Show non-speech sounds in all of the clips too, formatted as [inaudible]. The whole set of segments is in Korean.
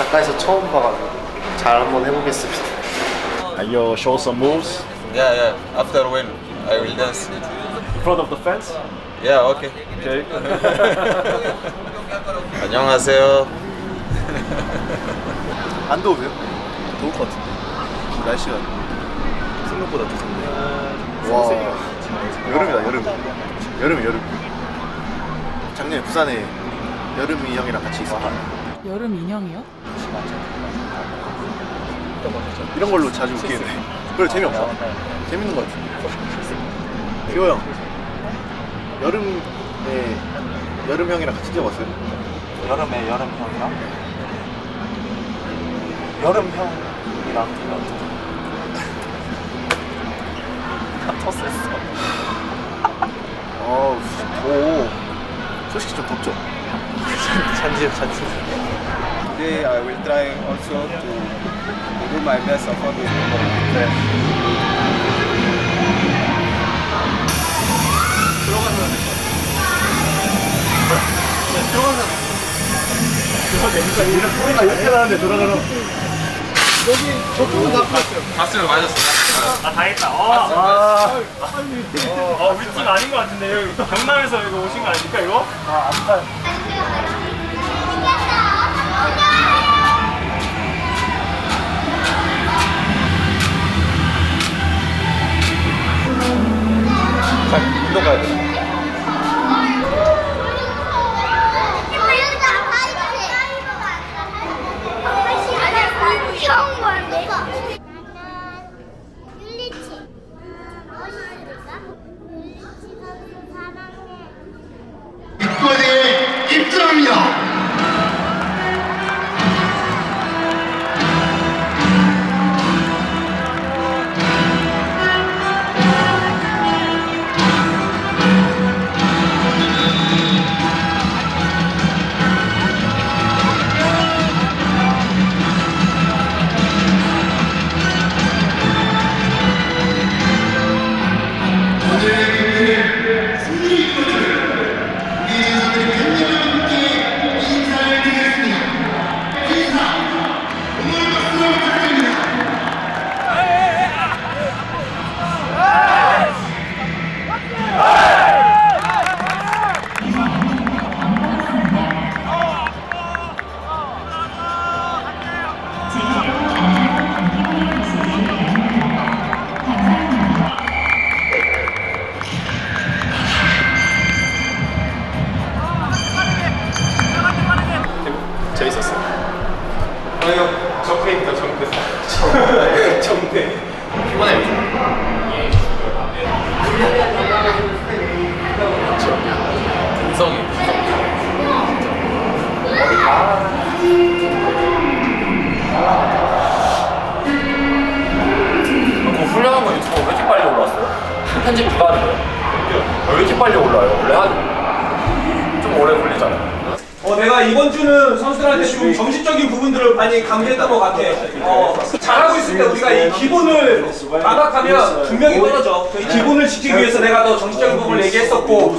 가까이서 처음 봐가지고 잘 한번 해보겠습니다. And you show some moves Yeah, yeah. After win, I will dance. in front of the fans. Yeah, okay. Okay. [laughs] 안녕하세요. [laughs] 안 더우세요? 더울 것 같은데. 날씨가 생각보다 더 덥네. 와. 여름이다, 여름. 여름이 여름. 작년에 부산에 여름이 형이랑 같이 있어. 여름 인형이요? 이런 걸로 자주 웃기는데. 그래 재미없어. 재밌는 것 같아. 기호 형. 여름에 여름 형이랑 같이 뛰어봤어요? 여름에 여름 형이랑 여름 형이랑 터스했어 어우, 오. 솔직히 좀 덥죠? 잔지요 잔지 Today I will try also to, to do my best of all this. 박수를 맞았어. 아 당했다. 어. 어 우리 팀 아닌 것 같은데 여기 경남에서 이거 오신 거 아닙니까 이거? 운동 가 야 돼. 형 뭔데? 나는 편집 기간이에요. 왜 이렇게 빨리 올라요? 원래 한 좀 오래 걸리잖아요. 어, 내가 이번 주는 선수들한테 좀 정신적인 부분들을 많이 강조했던 것 같아. 어, 잘하고 있을 때 우리가 이 기본을 나락하면 분명히 떨어져. 이 기본을 지키기 위해서 내가 더 정신적인 부분을 얘기했었고,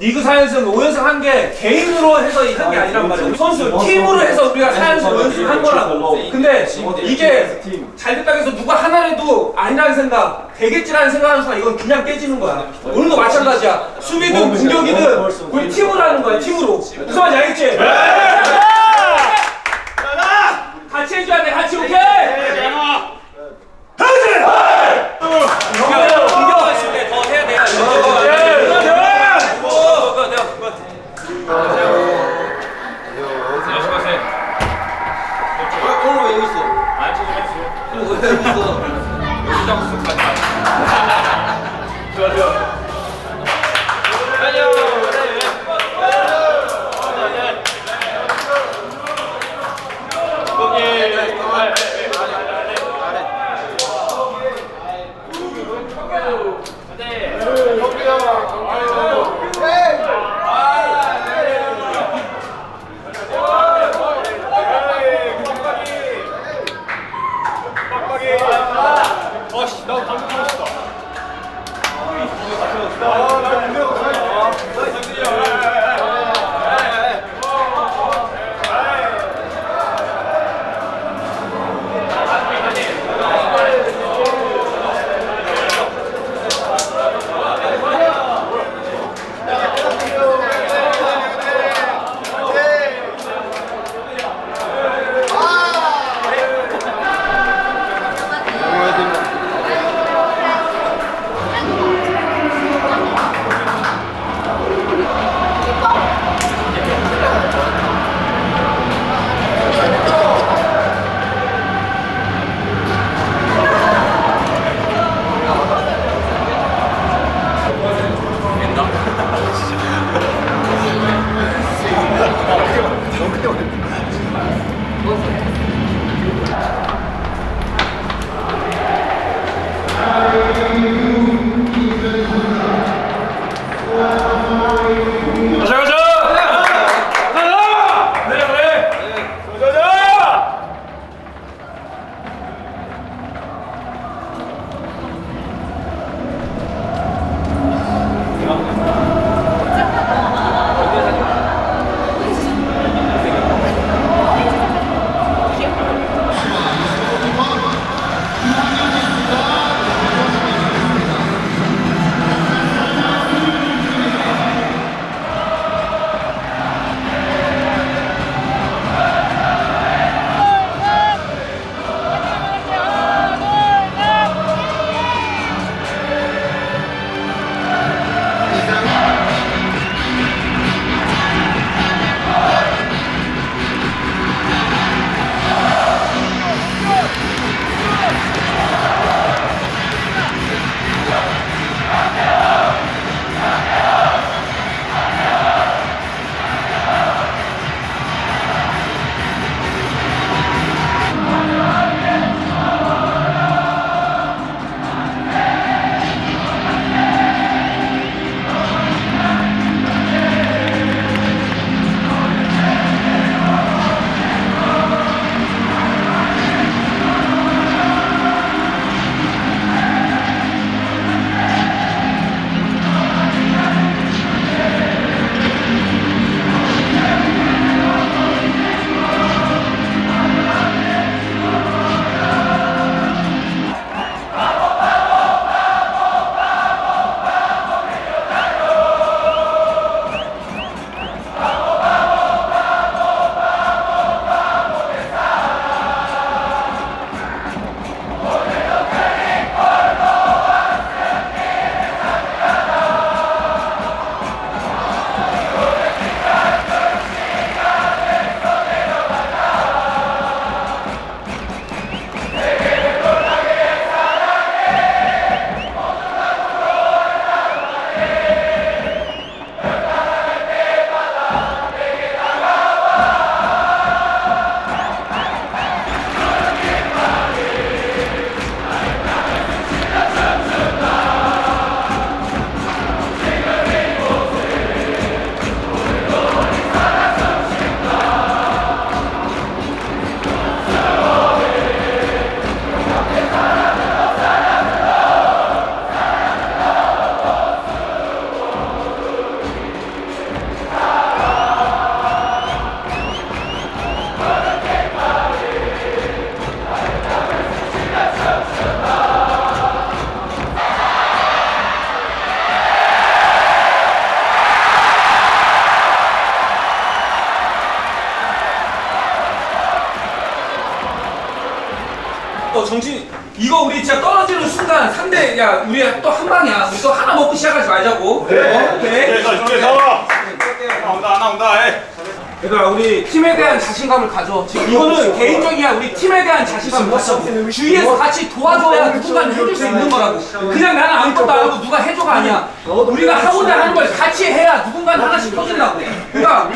리그 4연승 5연승 한 게 개인으로 해서 한 게 아니란 말이야. 선수 팀으로 해서 우리가 4연승 5연승 한 거라고. 근데 이게 잘 됐다고 해서 누가 하나라도 아니라는 생각, 되겠지라는 생각하는 순간 이건 그냥 깨지는 거야. 오늘도 마찬가지야. 수비든 공격이든 우리 팀으로 하는 거야, 팀으로. 말인지 어 정신 이거 우리 진짜 떨어지는 순간 상대 야 우리 또 한 방이야. 우리 또 하나 먹고 시작하지 말자고. 네. 오케이 나온다 나온다. 해. 얘들아 우리 팀에 대한 자신감을 가져. 지금 이거는 개인적이야. 우리 팀에 대한 자신감을 가져. 주위에서 같이 도와줘야 누군가는 해줄 수 있는 거라고. 그냥 나는 아무것도 안 하고 누가 해줘가 아니야. 우리가 하고자 하는 걸 같이 해야 누군가는 하나씩 터진다고. 그러니까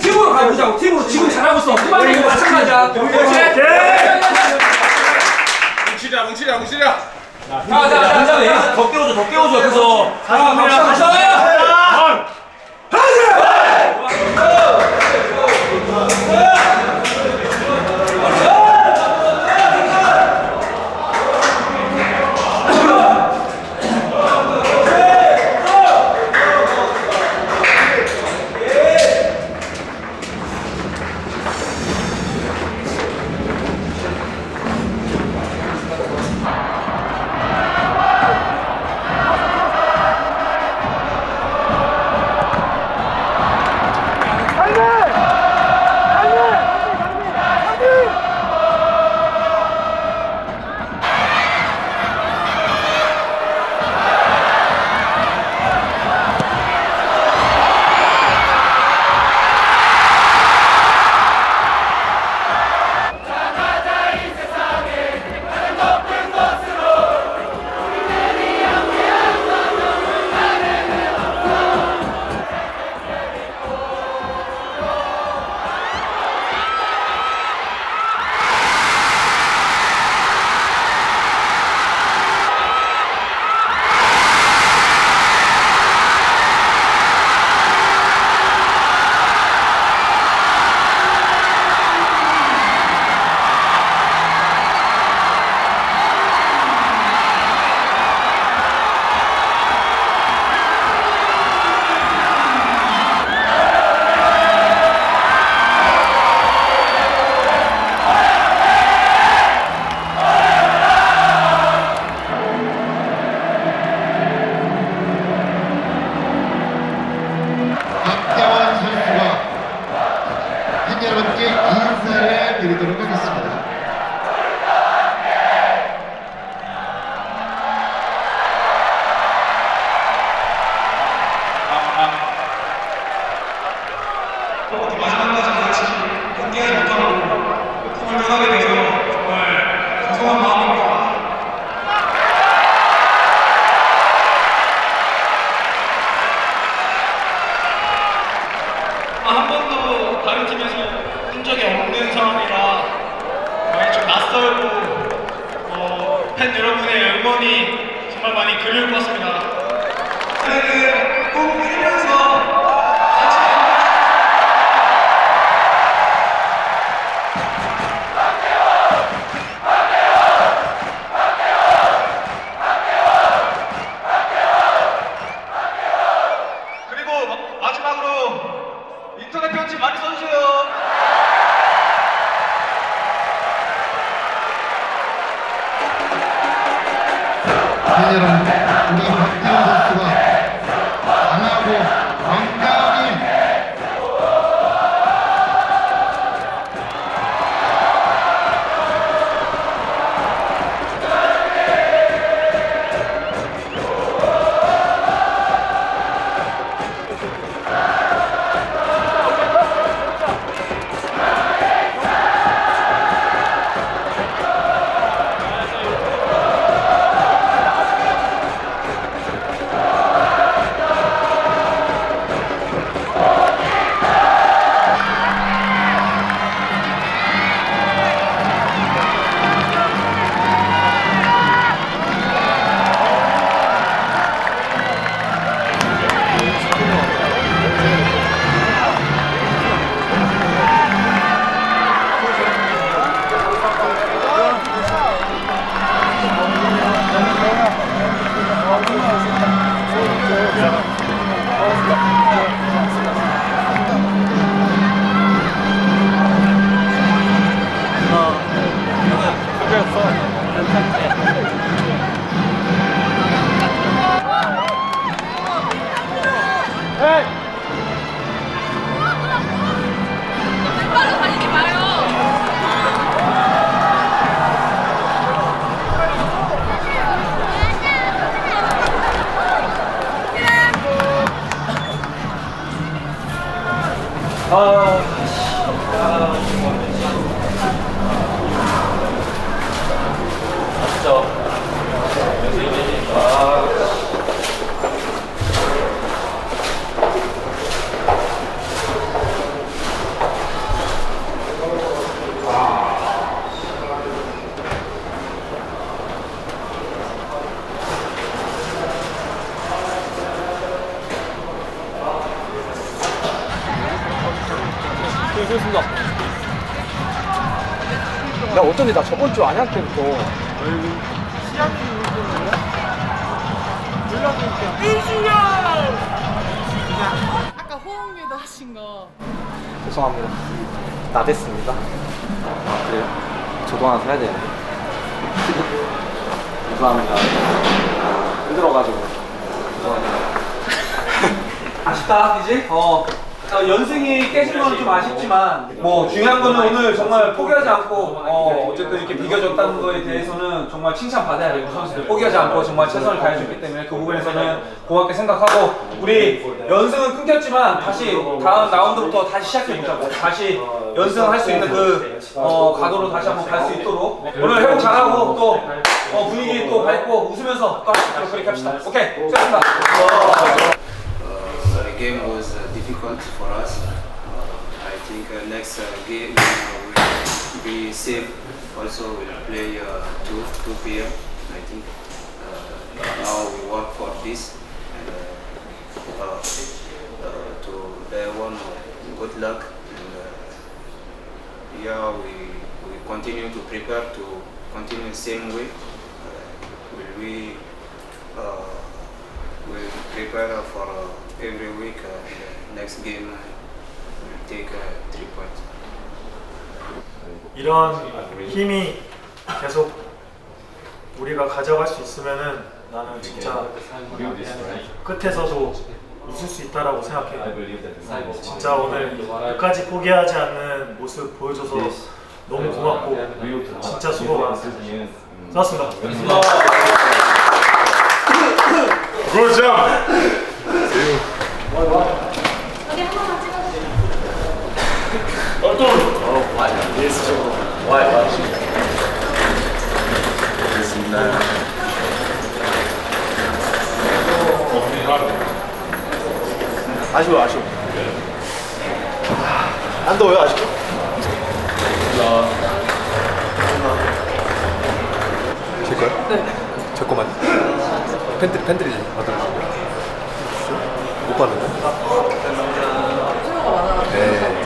팀으로 가보자고. 팀으로 지금 잘하고 있어. 후반에도 마찬가지야. 그렇지? 뭉치랴 뭉치랴 뭉치랴. 자자 자자 더 깨워줘 더 깨워줘 그래서 자 갑시다 갑시다 아. 수고했습니다. 야 어쩐지 나 저번 주 안양 때부터 아까 호응유도 하신 거. 죄송합니다. 나댔습니다. 아, 그래요? 저도 하나 사야 되는데. 죄송합니다. 힘들어가지고. 아쉽다, 그지? 어. 어, 연승이 깨진 건 좀 아쉽지만 뭐 중요한 거는 오늘 정말 포기하지 않고 어, 어쨌든 이렇게 비겨줬다는 거에 대해서는 정말 칭찬받아야 되고 선수들. 포기하지 않고 정말 최선을 다해줬기 때문에 그 부분에서는 고맙게 생각하고 우리 연승은 끊겼지만 다시 다음 라운드부터 다시 시작해보자고. 다시 연승할 수 있는 그 어, 가도로 다시 한번 갈 수 있도록 오늘 회복 잘하고 또 어, 분위기 또 밝고 웃으면서 또 할 수 있도록 그렇게 합시다. 오케이 수고하셨습니다. Uh, the game was uh, difficult for us. Uh, I think uh, next uh, game uh, will be safe. Also, we'll play uh, 2 2 p.m. I think. Uh, now we work for this. And, uh, to everyone, good luck. And, yeah, we, we continue to prepare to continue the same way. Will we we prepare for every week. Uh, next game uh, we'll take uh, three points. 이런 힘이 계속 우리가 가져갈 수 있으면은 나는 진짜 끝에서도 웃을 수 있다라고 생각해. 진짜 오늘 끝까지 포기하지 않는 모습 보여줘서 너무 고맙고 진짜 수고 많았어. 수고하셨습니다. Good job. 아쉬워 아쉬워 안 더워요 아쉽죠? 제 거요? 네. 제 거만. 팬들 팬들이 받아주시고. 못 받는데. 네.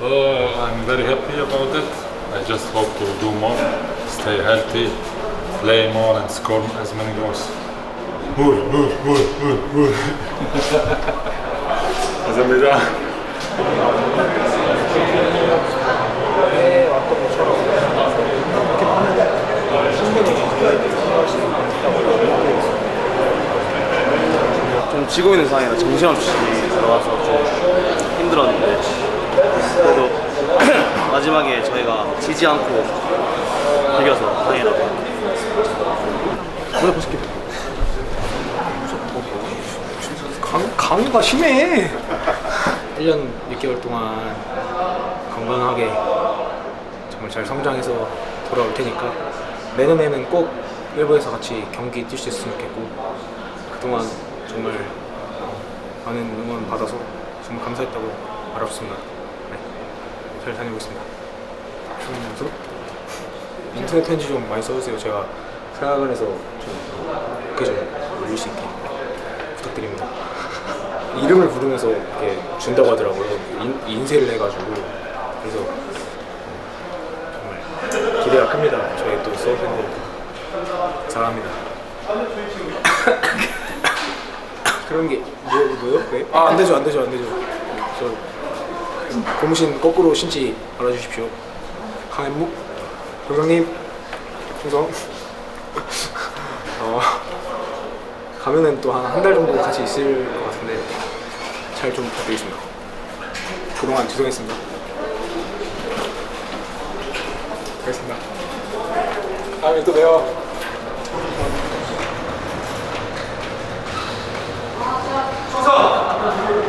Uh, I'm very happy about it. I just hope to do more, stay healthy, play more, and score as many goals. Ur, ur, ur, ur, ur. 감사합니다. 좀 지고 있는 상황이라 정신없이 들어가서 좀 힘들었는데 그래도 [clears throat] 마지막에 저희가 지지 않고 이겨서 다행이라고 오늘 보실게 강, 강의가 심해. [laughs] 1년 6개월 동안 건강하게 정말 잘 성장해서 돌아올 테니까 내년에는 꼭 일부에서 같이 경기 뛸 수 있으면 좋겠고 그동안 많은 응원 받아서 정말 감사했다고 말하고 싶습니다. 네, 잘 다녀오겠습니다. 주문수 인터넷 편지 좀 많이 써주세요. 제가 생각을 해서 좀 그게 좀 올릴 수 있게 부탁드립니다. [laughs] 이름을 부르면서 이렇게 준다고 하더라고요. 인, 인쇄를 해가지고 그래서 정말 기대가 큽니다. 저희 또 수업팬들 사랑합니다. [laughs] 그런 게 뭐, 뭐요? 왜? 아, 안 되죠, 안 되죠, 안 되죠. 저 고무신 거꾸로 신지 말아주십시오. 강현묵, 교장님, 충성. [laughs] 어, 가면은 또 한 한 달 정도 같이 있을 것 같은데 잘 좀 부탁드리겠습니다. 그동안 죄송했습니다. 알겠습니다. 다음에 또 봬요. 없어.